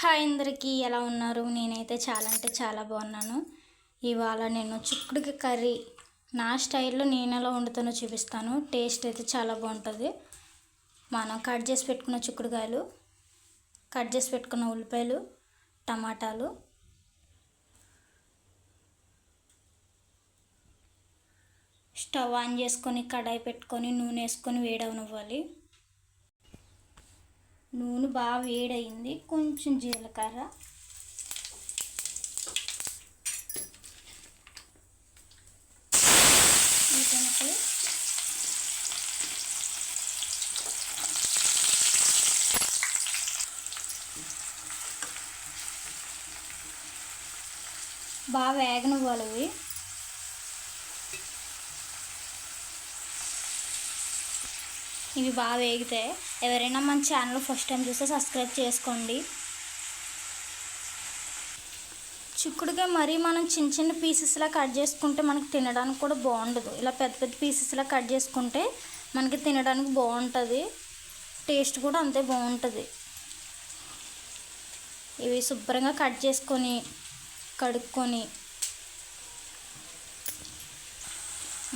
Hi అందరికీ ఎలా ఉన్నారు? నేనైతే చాలా అంటే చాలా బాగున్నాను. ఇవాళ నేను చిక్కుడుకి కర్రీ నా స్టైల్లో నేను ఎలా వండుతానో చూపిస్తాను. టేస్ట్ అయితే చాలా బాగుంటుంది. మనం కట్ చేసి పెట్టుకున్న చిక్కుడుకాయలు కట్ చేసి పెట్టుకున్న ఉల్లిపాయలు టమాటాలు స్టవ్ ఆన్ చేసుకొని కడాయి పెట్టుకొని నూనె వేసుకొని వేడవనివ్వాలి. నూనె బాగా వేడయింది. కొంచెం జీలకర్ర. వీటన్నిటి బాగా వేగనివ్వాలి. ఇవి బాగా వేగితే ఎవరైనా మన ఛానల్ ఫస్ట్ టైం చూస్తే సబ్స్క్రైబ్ చేసుకోండి. చిక్కుడుగా మరీ మనం చిన్న చిన్న పీసెస్లా కట్ చేసుకుంటే మనకి తినడానికి కూడా బాగుండదు. ఇలా పెద్ద పెద్ద పీసెస్లా కట్ చేసుకుంటే మనకి తినడానికి బాగుంటుంది. టేస్ట్ కూడా అంతే బాగుంటుంది. ఇవి శుభ్రంగా కట్ చేసుకొని కడుక్కొని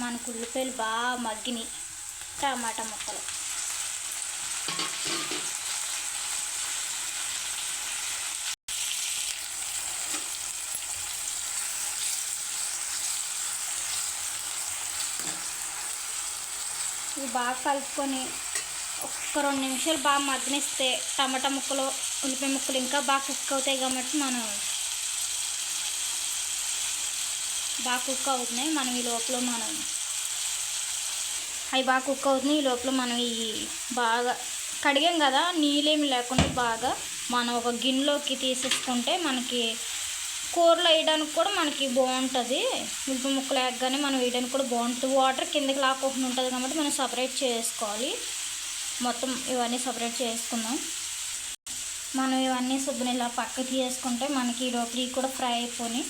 మనకు ఉల్లిపాయలు బాగా మగ్గినాయి. టమాటా ముక్కలు. ఇవి బాగా కలుపుకొని ఒక రెండు నిమిషాలు బాగా మగ్గనిస్తే టమాటా ముక్కలు ఉల్లిపాయ ముక్కలు ఇంకా బాగా కుక్ అవుతాయి కాబట్టి మనం బాగా కుక్ అవుతున్నాయి. మనం ఈ లోపల మనం అవి బాగా కుక్ అవుతున్నాయి ఈ లోపల మనం ఈ బాగా కడిగాం కదా నీళ్ళేమి లేకుండా బాగా మనం ఒక గిన్నెలోకి తీసేసుకుంటే మనకి కూరలు వేయడానికి కూడా మనకి బాగుంటుంది. ఉల్లిపాయ ముక్కలు వేయగానే మనం వేయడానికి కూడా బాగుంటుంది. వాటర్ కిందకి లాక్కోకుండా ఉంటుంది కాబట్టి మనం సపరేట్ చేసుకోవాలి. మొత్తం ఇవన్నీ సపరేట్ చేసుకుందాం. మనం ఇవన్నీ శుభ్రం ఇలా పక్కకి చేసుకుంటే మనకి ఈ లోపల కూడా ఫ్రై అయిపోయి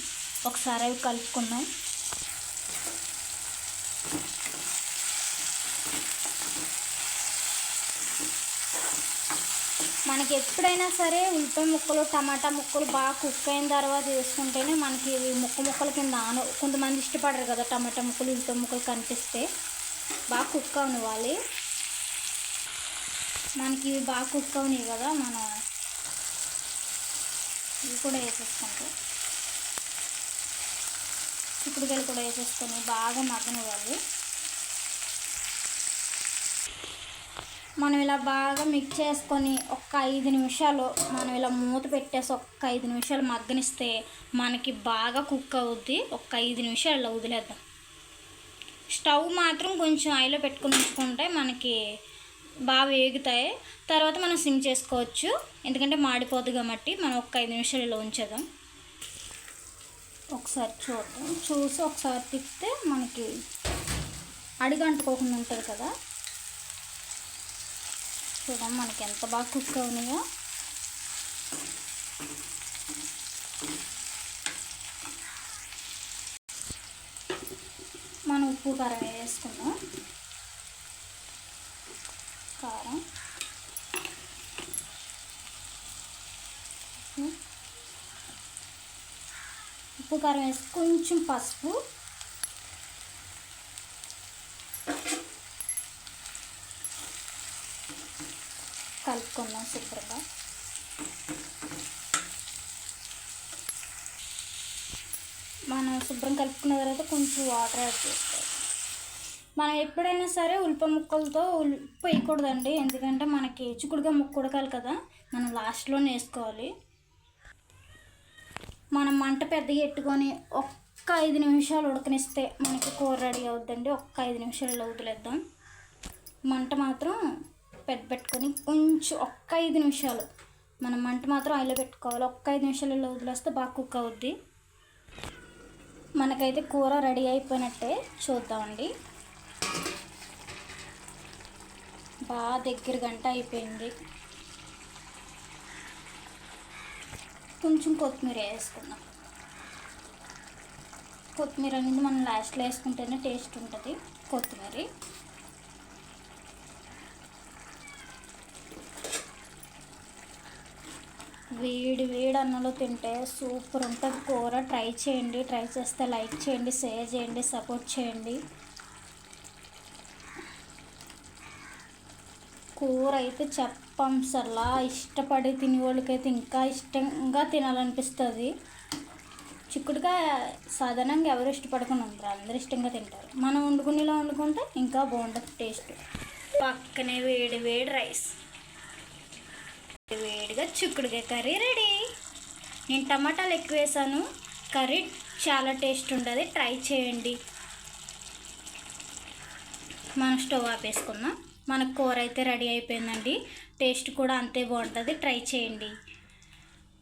ఒకసారి అవి కలుపుకుందాం. మనకి ఎప్పుడైనా సరే ఉల్లిపాయ ముక్కలు టమాటా ముక్కలు బాగా కుక్ అయిన తర్వాత వేసుకుంటేనే మనకి ఇవి ముక్క ముక్కల కింద ఆను కొంతమంది ఇష్టపడరు కదా టమాటా ముక్కలు ఉల్లిపాయ ముక్కలు కనిపిస్తే. బాగా కుక్ అవనివ్వాలి. మనకి ఇవి బాగా కుక్ అవునాయి కదా మనం ఇవి కూడా వేసేసుకుంటాం. చిక్కుడుకాయలు కూడా వేసేసుకొని బాగా మగ్గనివ్వాలి. మనం ఇలా బాగా మిక్స్ చేసుకొని ఒక్క ఐదు నిమిషాలు మనం ఇలా మూత పెట్టేసి ఒక్క ఐదు నిమిషాలు మగ్గనిస్తే మనకి బాగా కుక్ అవుద్ది. ఒక్క ఐదు నిమిషాలు ఇలా వదిలేద్దాం. స్టవ్ మాత్రం కొంచెం ఐలో పెట్టుకుని ఉంచుకుంటే మనకి బాగా వేగుతాయి. తర్వాత మనం సిమ్ చేసుకోవచ్చు. ఎందుకంటే మాడిపోద్ది కాబట్టి మనం ఒక్క ఐదు నిమిషాలు ఇలా ఉంచేద్దాం. ఒకసారి చూద్దాం. చూసి ఒకసారి తిప్పితే మనకి అడిగంటుకోకుండా ఉంటుంది కదా. చూడండి మనకి ఎంత బాగా కుక్ అవునాయో. మనం ఉప్పు కారం వేసుకుందాం కారం. ఉప్పు కారం వేసి కొంచెం పసుపు. కలుపుకుందాం శుభ్రంగా. మనం శుభ్రం కలుపుకున్న తర్వాత కొంచెం వాటర్ యాడ్ చేసుకోవాలి. మనం ఎప్పుడైనా సరే ఉల్లిపాయ ముక్కలతో ఉప్పు వేయకూడదండి ఎందుకంటే మనకి చిక్కుడుగా ముక్క ఉడకాలి కదా. మనం లాస్ట్లోనే వేసుకోవాలి మనం మంట పెద్దగా పెట్టుకొని ఒక్క ఐదు నిమిషాలు ఉడకనిస్తే మనకి కూర రెడీ అవుద్దండి. ఒక్క ఐదు నిమిషాలు వదిలేద్దాం. మంట మాత్రం పెట్టుకొని కొంచెం ఒక్క ఐదు నిమిషాలు. మనం మంట మాత్రం ఆయిల్లో పెట్టుకోవాలి. ఒక్క ఐదు నిమిషాలలో వదిలేస్తే బాగా కుక్ అవుద్ది. మనకైతే కూర రెడీ అయిపోయినట్టే చూద్దామండి. బాగా దగ్గర గంట అయిపోయింది. కొంచెం కొత్తిమీర వేసుకుందాం. కొత్తిమీర అనేది మనం లాస్ట్లో వేసుకుంటేనే టేస్ట్ ఉంటుంది. కొత్తిమీర. వేడి వేడి అన్నంలో తింటే సూపర్ ఉంటుంది. కూర ట్రై చేయండి. ట్రై చేస్తే లైక్ చేయండి షేర్ చేయండి సపోర్ట్ చేయండి. కూర అయితే చెప్పం సర్లా ఇష్టపడి తినే వాళ్ళకైతే ఇంకా ఇష్టంగా తినాలనిపిస్తుంది. చిక్కుడుకాయ సాధారణంగా ఎవరు ఇష్టపడకుండా ఉంటారు అందరు ఇష్టంగా తింటారు. మనం వండుకునేలా వండుకుంటే ఇంకా బాగుంటుంది టేస్ట్. పక్కనే వేడి వేడి రైస్. వేడి వేడిగా చిక్కుడుకాయ కర్రీ రెడీ. నేను టమాటాలు ఎక్కువ వేసాను. కర్రీ చాలా టేస్ట్ ఉంటుంది ట్రై చేయండి. మనం స్టవ్ ఆపేసుకుందాం. మన కూర అయితే రెడీ అయిపోయిందండి. టేస్ట్ కూడా అంతే బాగుంటుంది. ట్రై చేయండి.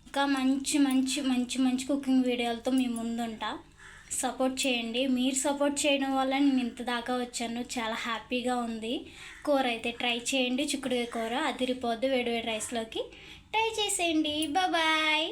ఇంకా మంచి మంచి మంచి మంచి కుకింగ్ వీడియోలతో మీ ముందుంటా. సపోర్ట్ చేయండి. మీరు సపోర్ట్ చేయడం వల్ల నేను ఇంత దాకా వచ్చాను. చాలా హ్యాపీగా ఉంది. కూర అయితే ట్రై చేయండి. చిక్కుడుకాయ కూర అదిరిపోద్ది వేడి వేడి రైస్లోకి. ట్రై చేసేయండి బాయ్